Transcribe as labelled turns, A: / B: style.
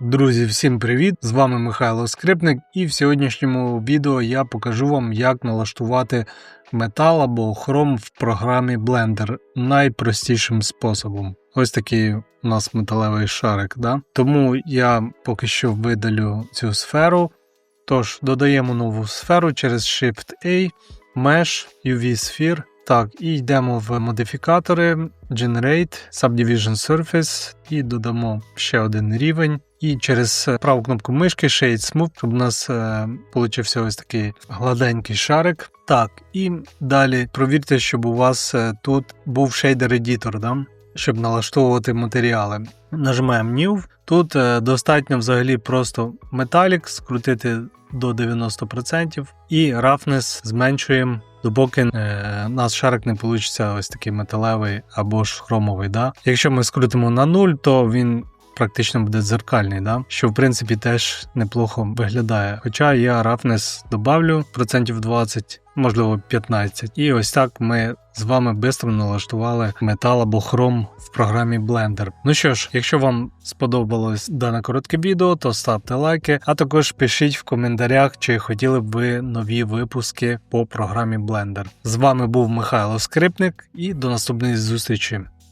A: Друзі, всім привіт! З вами Михайло Скрипник, і в сьогоднішньому відео я покажу вам, як налаштувати метал або хром в програмі Blender найпростішим способом. Ось такий у нас металевий шарик. Да? Тому я поки що видалю цю сферу. Тож, додаємо нову сферу через Shift-A, Mesh, UV Sphere. Так, і йдемо в модифікатори, Generate, Subdivision Surface і додамо ще один рівень. І через праву кнопку мишки Shade Smooth, щоб у нас е, получився ось такий гладенький шарик. Так, і далі провірте, щоб у вас е, тут був шейдер едітор, да? щоб налаштовувати матеріали. Нажимаємо New. Тут е, достатньо взагалі просто Metallic скрутити до 90% і Roughness зменшуємо. Допоки е, у нас шарик не вийде ось такий металевий або ж хромовий. Да? Якщо ми скрутимо на 0, то він практично буде дзеркальний, да? що в принципі теж неплохо виглядає. Хоча я рафнес добавлю процентів 20, можливо 15. І ось так ми з вами швидко налаштували метал або хром в програмі Blender. Ну що ж, якщо вам сподобалось дане коротке відео, то ставте лайки, а також пишіть в коментарях, чи хотіли б ви нові випуски по програмі Blender. З вами був Михайло Скрипник і до наступної зустрічі.